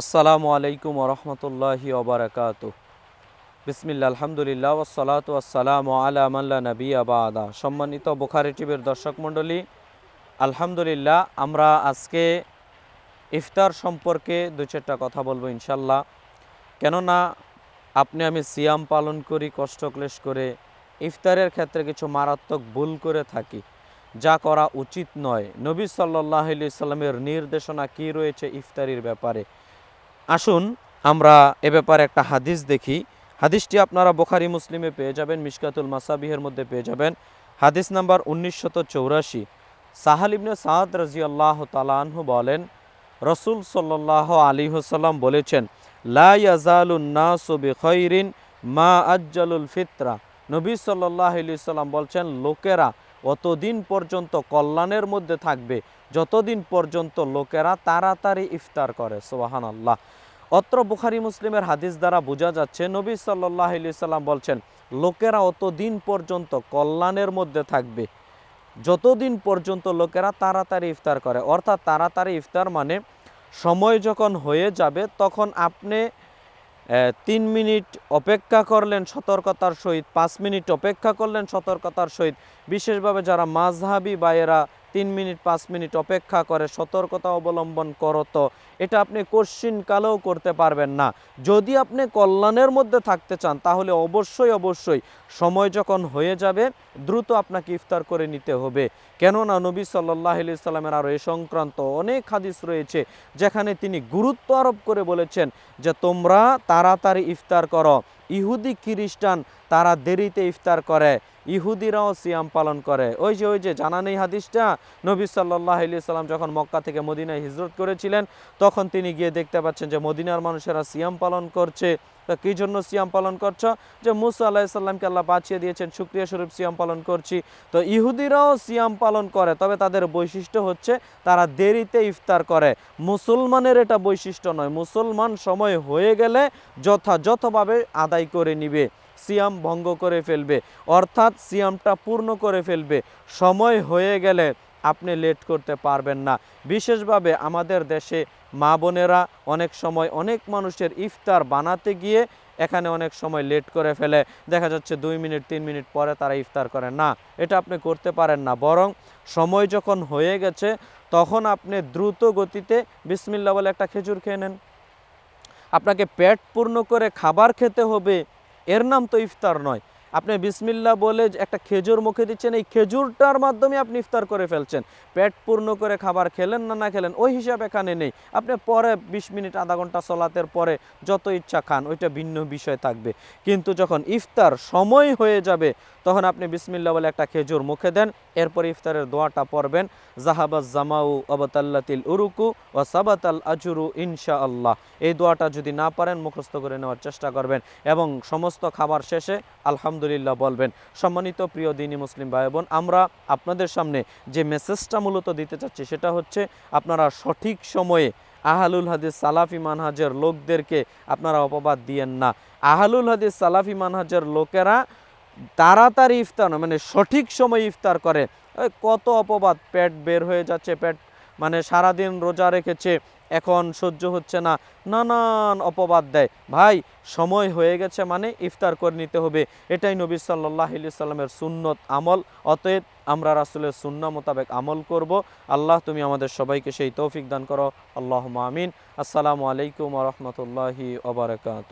আসসালামু আলাইকুম ওরহমতুল্লাহি ওবরাকাত বিসমিল্লা আলহামদুলিল্লাহ ওসলাত আসসালাম আলা মাল্লা নবী আবাদা সম্মানিত বুখারি টিভির দর্শক মণ্ডলী, আলহামদুলিল্লাহ, আমরা আজকে ইফতার সম্পর্কে দু চারটা কথা বলব ইনশাল্লাহ কেননা, আপনি আমি সিয়াম পালন করি, কষ্ট ক্লেশ করে, ইফতারের ক্ষেত্রে কিছু মারাত্মক ভুল করে থাকি, যা করা উচিত নয়। নবী সাল্লাহ সাল্লামের নির্দেশনা কী রয়েছে ইফতারির ব্যাপারে? আসুন, আমরা এ ব্যাপারে একটা হাদিস দেখি। হাদিসটি আপনারা বোখারি, মুসলিমে পেয়ে যাবেন, মিশকাতুল মাসাবিহের মধ্যে পেয়ে যাবেন। হাদিস নাম্বার উনিশশত চৌরাশি। সাহাল ইবনে সাদ রাজি আল্লাহ তালাহু বলেন, রসুল সাল্লাহ আলী হুসাল্লাম বলেছেন, লা ইয়াজালুন্নাসু বিখৈরিন মা আজ্জালুল ফিতরা। নবী সাল্লাহ সাল্লাম বলছেন, লোকেরা অতদিন পর্যন্ত কল্যাণের মধ্যে থাকবে, যতদিন পর্যন্ত লোকেরা তাড়াতাড়ি ইফতার করে। সোহান আল্লাহ অত্র বুখারি মুসলিমের হাদিস দ্বারা বোঝা যাচ্ছে, নবী সাল্লাহ সাল্লাম বলছেন, লোকেরা অতদিন পর্যন্ত কল্যাণের মধ্যে থাকবে, যতদিন পর্যন্ত লোকেরা তাড়াতাড়ি ইফতার করে। অর্থাৎ তাড়াতাড়ি ইফতার মানে সময় যখন হয়ে যাবে, তখন আপনি তিন মিনিট অপেক্ষা করলেন সতর্কতার সহিত, পাঁচ মিনিট অপেক্ষা করলেন সতর্কতার সহিত। বিশেষভাবে যারা মাঝহাবি বা এরা তিন মিনিট, পাঁচ মিনিট অপেক্ষা করে, সতর্কতা অবলম্বন করতো এটা আপনি কশ্চিন কালেও করতে পারবেন না। যদি আপনি কল্যাণের মধ্যে থাকতে চান, তাহলে অবশ্যই অবশ্যই সময় যখন হয়ে যাবে, দ্রুত আপনাকে ইফতার করে নিতে হবে। কেননা নবী সাল্লাহ আলি সাল্লামের আরও এ সংক্রান্ত অনেক হাদিস রয়েছে, যেখানে তিনি গুরুত্ব আরোপ করে বলেছেন যে, তোমরা তাড়াতাড়ি ইফতার করো। ইহুদি খ্রিস্টান তারা দেরিতে ইফতার করে, ইহুদিরাও সিয়াম পালন করে। ওই যে ওই যে জানা নেই হাদিসটা? নবী সাল্লাহ আলি সাল্লাম যখন মক্কা থেকে মদিনায় হিজরত করেছিলেন, তখন তিনি গিয়ে দেখতে পাচ্ছেন যে মদিনার মানুষেরা সিয়াম পালন করছে। তা কী জন্য সিয়াম পালন করছ? যে মুসা আলাহিসাল্লামকে আল্লাহ বাঁচিয়ে দিয়েছেন সুক্রিয়া স্বরূপ সিয়াম পালন করছি। তো ইহুদিরাও সিয়াম পালন করে, তবে তাদের বৈশিষ্ট্য হচ্ছে তারা দেরিতে ইফতার করে। মুসলমানের এটা বৈশিষ্ট্য নয়। মুসলমান সময় হয়ে গেলে যথাযথভাবে আদায় করে নিবে। সিয়াম ভঙ্গ করে ফেলবে। অর্থাৎ সিয়ামটা পূর্ণ করে ফেলবে। সময় হয়ে গেলে আপনি লেট করতে পারবেন না। বিশেষভাবে আমাদের দেশে মা বোনেরা অনেক সময় অনেক মানুষের ইফতার বানাতে গিয়ে এখানে অনেক সময় লেট করে ফেলে। দেখা যাচ্ছে দুই মিনিট, তিন মিনিট পরে তারা ইফতার করে। না, এটা আপনি করতে পারেন না। বরং সময় যখন হয়ে গেছে, তখন আপনি দ্রুত গতিতে বিসমিল্লা বলে একটা খেজুর খেয়ে নেন। আপনাকে পেট পূর্ণ করে খাবার খেতে হবে। এর নাম তো ইফতার নয়। আপনি বিসমিল্লা বলে একটা খেজুর মুখে দিচ্ছেন, এই খেজুরটার মাধ্যমে আপনি ইফতার করে ফেলছেন। পেট পূর্ণ করে খাবার খেলেন না না খেলেন, ওই হিসাব এখানে নেই। আপনি পরে বিশ মিনিট, আধা ঘণ্টা চলাতের পরে যত ইচ্ছা খান, ওইটা ভিন্ন বিষয় থাকবে। কিন্তু যখন ইফতার সময় হয়ে যাবে, তখন আপনি বিসমিল্লা বলে একটা খেজুর মুখে দেন, এরপর ইফতারের দোয়াটা পড়বেন জাহাবাজ জামাউ অবতাল্লাতিল উরুকু ও সাবাতাল আজুরু ইনশা আল্লাহ এই দোয়াটা যদি না পারেন, মুখস্থ করে নেওয়ার চেষ্টা করবেন এবং সমস্ত খাবার শেষে আলহামদুলিল্লাহ বলবেন। সম্মানিত প্রিয় দিনী মুসলিম ভাই বোন আমরা আপনাদের সামনে যে মেসেজটা মূলত দিতে চাচ্ছি সেটা হচ্ছে, আপনারা সঠিক সময়ে আহালুল হাদিস সালাফি মানহাজের লোকদেরকে আপনারা অপবাদ দিয়েন না। আহালুল হাদিস সালাফি মানহাজের লোকেরা তাড়াতাড়ি ইফতার মানে সঠিক সময় ইফতার করে। কত অপবাদ, পেট বের হয়ে যাচ্ছে, পেট মানে সারাদিন রোজা রেখেছে, এখন সহ্য হচ্ছে না, নানান অপবাদ দেয়। ভাই, সময় হয়ে গেছে মানে ইফতার করে নিতে হবে। এটাই নবী সাল্লাহ সাল্লামের সুন্নত আমল। অতএব আমরা রাসুলের সুন্না মোতাবেক আমল করব। আল্লাহ তুমি আমাদের সবাইকে সেই তৌফিক দান করো। আল্লাহ আমিন। আসসালামু আলাইকুম রহমতুল্লাহি ওবরাকাত